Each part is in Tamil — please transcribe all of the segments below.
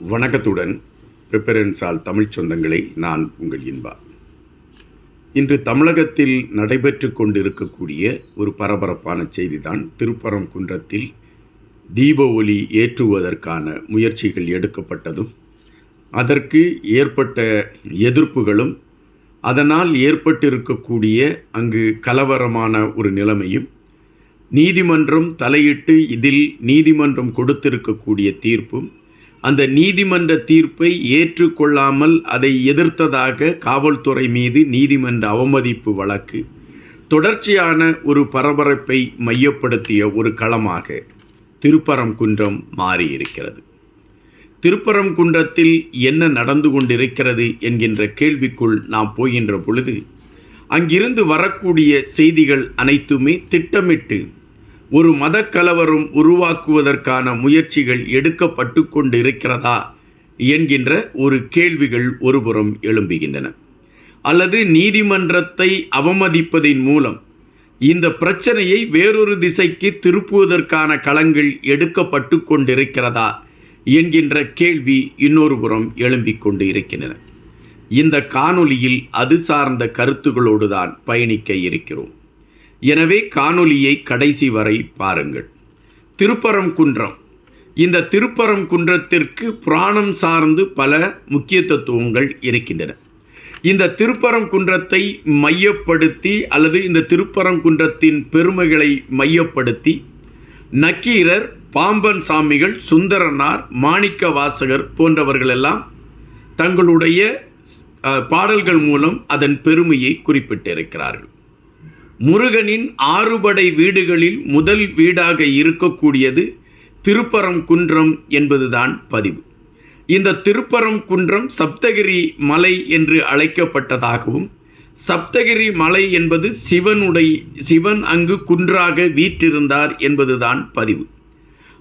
வணக்கத்துடன் பெப்பரன்சால் தமிழ்ச் சொந்தங்களை நான் உங்கள் இன்பா. இன்று தமிழகத்தில் நடைபெற்று கொண்டிருக்கக்கூடிய ஒரு பரபரப்பான செய்திதான் திருப்பரங்குன்றத்தில் தீப ஒளி ஏற்றுவதற்கான முயற்சிகள் எடுக்கப்பட்டதும் அதற்கு ஏற்பட்ட எதிர்ப்புகளும் அதனால் ஏற்பட்டிருக்கக்கூடிய அங்கு கலவரமான ஒரு நிலைமையும் நீதிமன்றம் தலையிட்டு இதில் நீதிமன்றம் கொடுத்திருக்கக்கூடிய தீர்ப்பும் அந்த நீதிமன்ற தீர்ப்பை ஏற்றுக்கொள்ளாமல் அதை எதிர்த்ததாக காவல்துறை மீது நீதிமன்ற அவமதிப்பு வழக்கு. தொடர்ச்சியான ஒரு பரபரப்பை மையப்படுத்திய ஒரு களமாக திருப்பரங்குன்றம் மாறியிருக்கிறது. திருப்பரங்குன்றத்தில் என்ன நடந்து கொண்டிருக்கிறது என்கின்ற கேள்விக்குள் நாம் போகின்ற பொழுது அங்கிருந்து வரக்கூடிய செய்திகள் அனைத்துமே திட்டமிட்டு ஒரு மதக்கலவரம் உருவாக்குவதற்கான முயற்சிகள் எடுக்கப்பட்டு கொண்டிருக்கிறதா என்கின்ற ஒரு கேள்விகள் ஒருபுறம் எழும்புகின்றன. அல்லது நீதிமன்றத்தை அவமதிப்பதின் மூலம் இந்த பிரச்சனையை வேறொரு திசைக்கு திருப்புவதற்கான களங்கள் எடுக்கப்பட்டு கொண்டிருக்கிறதா என்கின்ற கேள்வி இன்னொரு புறம் எழும்பிக் கொண்டு இருக்கின்றன இந்த காணொலியில் அது சார்ந்த கருத்துகளோடு தான் பயணிக்க இருக்கிறோம். எனவே காணொலியை கடைசி வரை பாருங்கள். திருப்பரங்குன்றம். இந்த திருப்பரங்குன்றத்திற்கு புராணம் சார்ந்து பல முக்கிய தத்துவங்கள் இருக்கின்றன. இந்த திருப்பரங்குன்றத்தை மையப்படுத்தி அல்லது இந்த திருப்பரங்குன்றத்தின் பெருமைகளை மையப்படுத்தி நக்கீரர் பாம்பன் சாமிகள் சுந்தரனார் மாணிக்க வாசகர் போன்றவர்களெல்லாம் தங்களுடைய பாடல்கள் மூலம் அதன் பெருமையை குறிப்பிட்டிருக்கிறார்கள். முருகனின் ஆறுபடை வீடுகளில் முதல் வீடாக இருக்கக்கூடியது திருப்பரங்குன்றம் என்பதுதான் பதிவு. இந்த திருப்பரங்குன்றம் சப்தகிரி மலை என்று அழைக்கப்பட்டதாகவும் சப்தகிரி மலை என்பது சிவனுடைய சிவன் அங்கு குன்றாக வீற்றிருந்தார் என்பதுதான் பதிவு.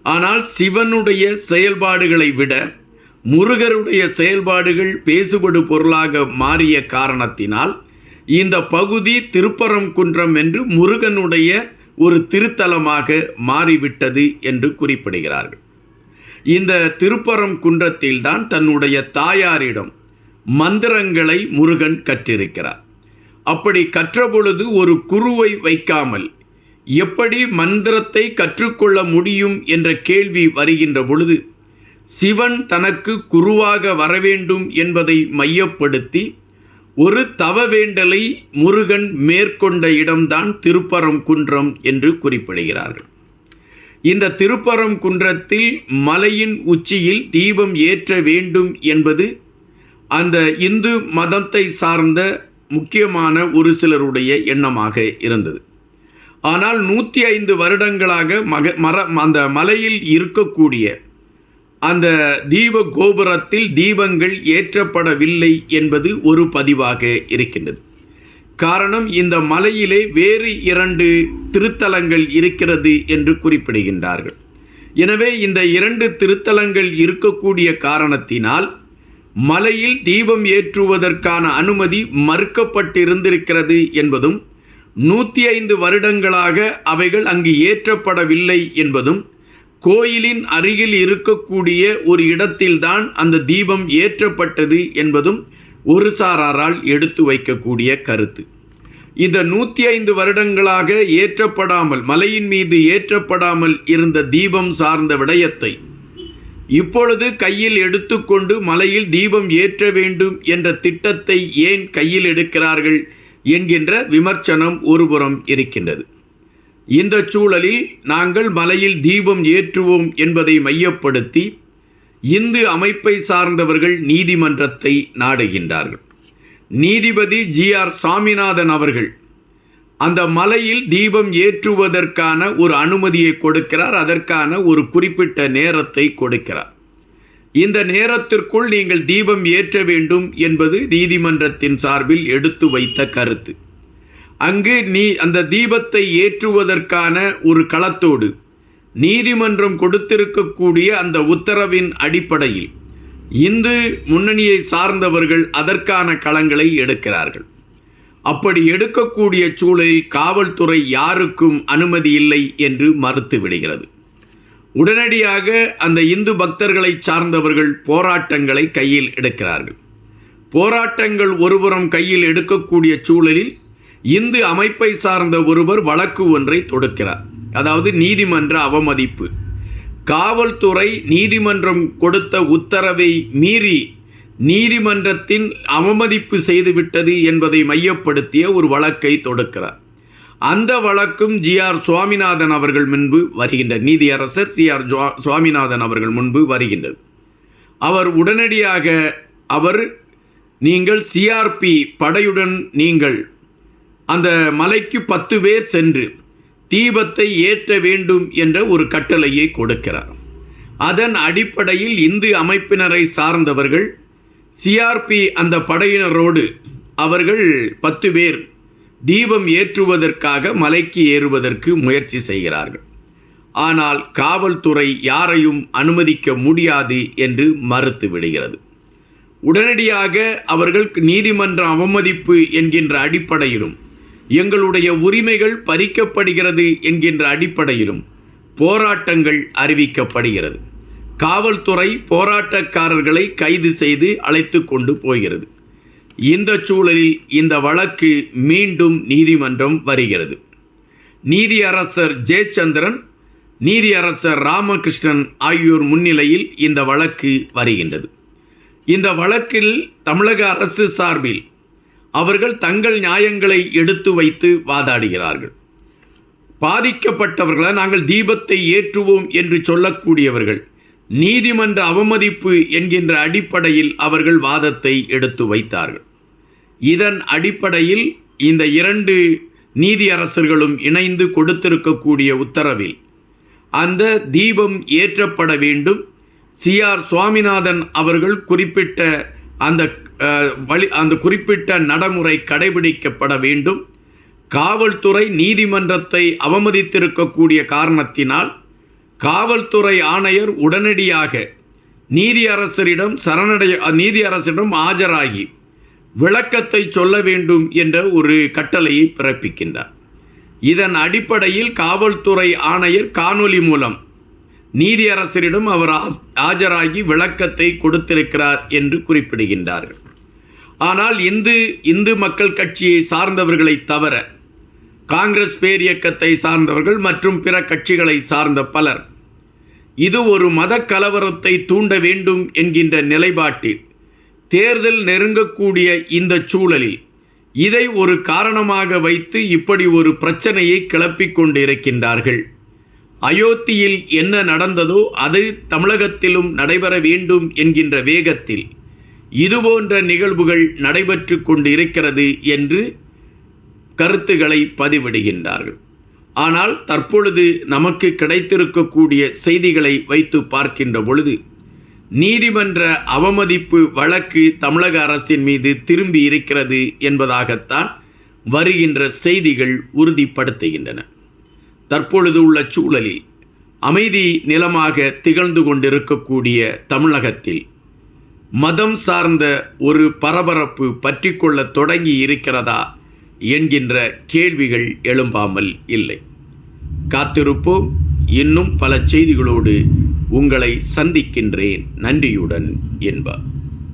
ஆனால் சிவனுடைய செயல்பாடுகளை விட முருகருடைய செயல்பாடுகள் பேசுபடு பொருளாக மாறிய காரணத்தினால் இந்த பகுதி திருப்பரங்குன்றம் என்று முருகனுடைய ஒரு திருத்தலமாக மாறிவிட்டது என்று குறிப்பிடுகிறார்கள். இந்த திருப்பரங்குன்றத்தில்தான் தன்னுடைய தாயாரிடம் மந்திரங்களை முருகன் கற்றிருக்கிறார். அப்படி கற்றபொழுது ஒரு குருவை வைக்காமல் எப்படி மந்திரத்தை கற்றுக்கொள்ள முடியும் என்ற கேள்வி வருகின்ற பொழுது சிவன் தனக்கு குருவாக வரவேண்டும் என்பதை மையப்படுத்தி ஒரு தவவேண்டலை முருகன் மேற்கொண்ட இடம்தான் திருப்பரங்குன்றம் என்று குறிப்பிடுகிறார்கள். இந்த திருப்பரங்குன்றத்தில் மலையின் உச்சியில் தீபம் ஏற்ற வேண்டும் என்பது அந்த இந்து மதத்தை சார்ந்த முக்கியமான ஒரு சிலருடைய எண்ணமாக இருந்தது. ஆனால் நூற்றி ஐந்து வருடங்களாக மக மர அந்த மலையில் இருக்கக்கூடிய அந்த தீப கோபுரத்தில் தீபங்கள் ஏற்றப்படவில்லை என்பது ஒரு பதிவாக இருக்கின்றது. காரணம் இந்த மலையிலே வேறு இரண்டு திருத்தலங்கள் இருக்கிறது என்று குறிப்பிடுகின்றார்கள். எனவே இந்த இரண்டு திருத்தலங்கள் இருக்கக்கூடிய காரணத்தினால் மலையில் தீபம் ஏற்றுவதற்கான அனுமதி மறுக்கப்பட்டிருந்திருக்கிறது என்பதும் நூற்றி ஐந்து வருடங்களாக அவைகள் அங்கு ஏற்றப்படவில்லை என்பதும் கோயிலின் அருகில் இருக்கக்கூடிய ஒரு இடத்தில்தான் அந்த தீபம் ஏற்றப்பட்டது என்பதும் ஒரு சாராரால் எடுத்து வைக்கக்கூடிய கருத்து. இந்த நூற்றி ஐந்து வருடங்களாக ஏற்றப்படாமல் மலையின் மீது ஏற்றப்படாமல் இருந்த தீபம் சார்ந்த விடயத்தை இப்பொழுது கையில் எடுத்துக்கொண்டு மலையில் தீபம் ஏற்ற வேண்டும் என்ற திட்டத்தை ஏன் கையில் எடுக்கிறார்கள் என்கின்ற விமர்சனம் ஒருபுறம் இருக்கின்றது. இந்த சூழலில் நாங்கள் மலையில் தீபம் ஏற்றுவோம் என்பதை மையப்படுத்தி இந்து அமைப்பை சார்ந்தவர்கள் நீதிமன்றத்தை நாடுகின்றார்கள். நீதிபதி ஜி ஆர் சாமிநாதன் அவர்கள் அந்த மலையில் தீபம் ஏற்றுவதற்கான ஒரு அனுமதியை கொடுக்கிறார் அதற்கான ஒரு குறிப்பிட்ட நேரத்தை கொடுக்கிறார். இந்த நேரத்திற்குள் நீங்கள் தீபம் ஏற்ற வேண்டும் என்பது நீதிமன்றத்தின் சார்பில் எடுத்து வைத்த கருத்து. அங்கு நீ அந்த தீபத்தை ஏற்றுவதற்கான ஒரு களத்தோடு நீதிமன்றம் கொடுத்திருக்கக்கூடிய அந்த உத்தரவின் அடிப்படையில் இந்து முன்னணியை சார்ந்தவர்கள் அதற்கான களங்களை எடுக்கிறார்கள். அப்படி எடுக்கக்கூடிய சூழலில் காவல்துறை யாருக்கும் அனுமதி இல்லை என்று மறுத்து விடுகிறது. உடனடியாக அந்த இந்து பக்தர்களை சார்ந்தவர்கள் போராட்டங்களை கையில் எடுக்கிறார்கள். போராட்டங்கள் ஒருபுறம் கையில் எடுக்கக்கூடிய சூழலில் இந்து அமைப்பை சார்ந்த ஒருவர் வழக்கு ஒன்றை தொடுக்கிறார். அதாவது நீதிமன்ற அவமதிப்பு. காவல்துறை நீதிமன்றம் கொடுத்த உத்தரவை மீறி நீதிமன்றத்தின் அவமதிப்பு செய்துவிட்டது என்பதை மையப்படுத்திய ஒரு வழக்கை தொடுக்கிறார். அந்த வழக்கும் ஜி ஆர் சுவாமிநாதன் அவர்கள் முன்பு வருகின்ற நீதியரசர் சி ஆர் சுவாமிநாதன் அவர்கள் முன்பு வருகின்றது. அவர் உடனடியாக அவர் நீங்கள் சிஆர்பி படையுடன் நீங்கள் அந்த மலைக்கு பத்து பேர் சென்று தீபத்தை ஏற்ற வேண்டும் என்ற ஒரு கட்டளையை கொடுக்கிறார். அதன் அடிப்படையில் இந்து அமைப்பினரை சார்ந்தவர்கள் சிஆர்பி அந்த படையினரோடு அவர்கள் பத்து பேர் தீபம் ஏற்றுவதற்காக மலைக்கு ஏறுவதற்கு முயற்சி செய்கிறார்கள். ஆனால் காவல்துறை யாரையும் அனுமதிக்க முடியாது என்று மறுத்து விடுகிறது. உடனடியாக அவர்கள் நீதிமன்ற அவமதிப்பு என்கின்ற அடிப்படையிலும் எங்களுடைய உரிமைகள் பறிக்கப்படுகிறது என்கின்ற அடிப்படையிலும் போராட்டங்கள் அறிவிக்கப்படுகிறது. காவல்துறை போராட்டக்காரர்களை கைது செய்து அழைத்து கொண்டு போகிறது. இந்த சூழலில் இந்த வழக்கு மீண்டும் நீதிமன்றம் வருகிறது. நீதியரசர் ஜெயச்சந்திரன் நீதியரசர் ராமகிருஷ்ணன் ஆகியோர் முன்னிலையில் இந்த வழக்கு வருகின்றது. இந்த வழக்கில் தமிழக அரசு சார்பில் அவர்கள் தங்கள் நியாயங்களை எடுத்து வைத்து வாதாடுகிறார்கள். பாதிக்கப்பட்டவர்களை நாங்கள் தீபத்தை ஏற்றுவோம் என்று சொல்லக்கூடியவர்கள் நீதிமன்ற அவமதிப்பு என்கின்ற அடிப்படையில் அவர்கள் வாதத்தை எடுத்து வைத்தார்கள். இதன் அடிப்படையில் இந்த இரண்டு நீதியரசர்களும் இணைந்து கொடுத்திருக்கக்கூடிய உத்தரவில் அந்த தீபம் ஏற்றப்பட வேண்டும். சி. ஆர். சுவாமிநாதன் அவர்கள் குறிப்பிட்ட அந்த வழி அந்த குறிப்பிட்ட நடைமுறை கடைபிடிக்கப்பட வேண்டும். காவல்துறை நீதிமன்றத்தை அவமதித்திருக்கக்கூடிய காரணத்தினால் காவல்துறை ஆணையர் உடனடியாக நீதியரசரிடம் சரணடைய நீதியரசரிடம் ஆஜராகி விளக்கத்தை சொல்ல வேண்டும் என்ற ஒரு கட்டளையை பிறப்பிக்கின்றார். இதன் அடிப்படையில் காவல்துறை ஆணையர் காணொலி மூலம் நீதியரசரிடம் அவர் ஆஸ்- ஆஜராகி விளக்கத்தை கொடுத்திருக்கிறார் என்று குறிப்பிடுகின்றார்கள். ஆனால் இந்து இந்து மக்கள் கட்சியை சார்ந்தவர்களை தவிர காங்கிரஸ் பேரியக்கத்தை சார்ந்தவர்கள் மற்றும் பிற கட்சிகளை சார்ந்த பலர் இது ஒரு மத கலவரத்தை தூண்ட வேண்டும் என்கின்ற நிலைப்பாட்டில் தேர்தல் நெருங்கக்கூடிய இந்த சூழலில் இதை ஒரு காரணமாக வைத்து இப்படி ஒரு பிரச்சனையை கிளப்பிக் கொண்டிருக்கின்றார்கள். அயோத்தியில் என்ன நடந்ததோ அது தமிழகத்திலும் நடைபெற வேண்டும் என்கின்ற வேகத்தில் இதுபோன்ற நிகழ்வுகள் நடைபெற்று கொண்டு இருக்கிறது என்று கருத்துக்களை பதிவிடுகின்றார்கள். ஆனால் தற்பொழுது நமக்கு கிடைத்திருக்கக்கூடிய செய்திகளை வைத்து பார்க்கின்ற பொழுது நீதிமன்ற அவமதிப்பு வழக்கு தமிழக அரசின் மீது திரும்பி இருக்கிறது என்பதாகத்தான் வருகின்ற செய்திகள் உறுதிப்படுத்துகின்றன. தற்பொழுது உள்ள சூழலில் அமைதி நிலமாக திகழ்ந்து கொண்டிருக்கக்கூடிய தமிழகத்தில் மதம் சார்ந்த ஒரு பரபரப்பு பற்றிக்கொள்ள தொடங்கி இருக்கிறதா என்கின்ற கேள்விகள் எழும்பாமல் இல்லை. காத்திருப்போம். இன்னும் பல செய்திகளோடு உங்களை சந்திக்கின்றேன். நன்றியுடன் என்பார்.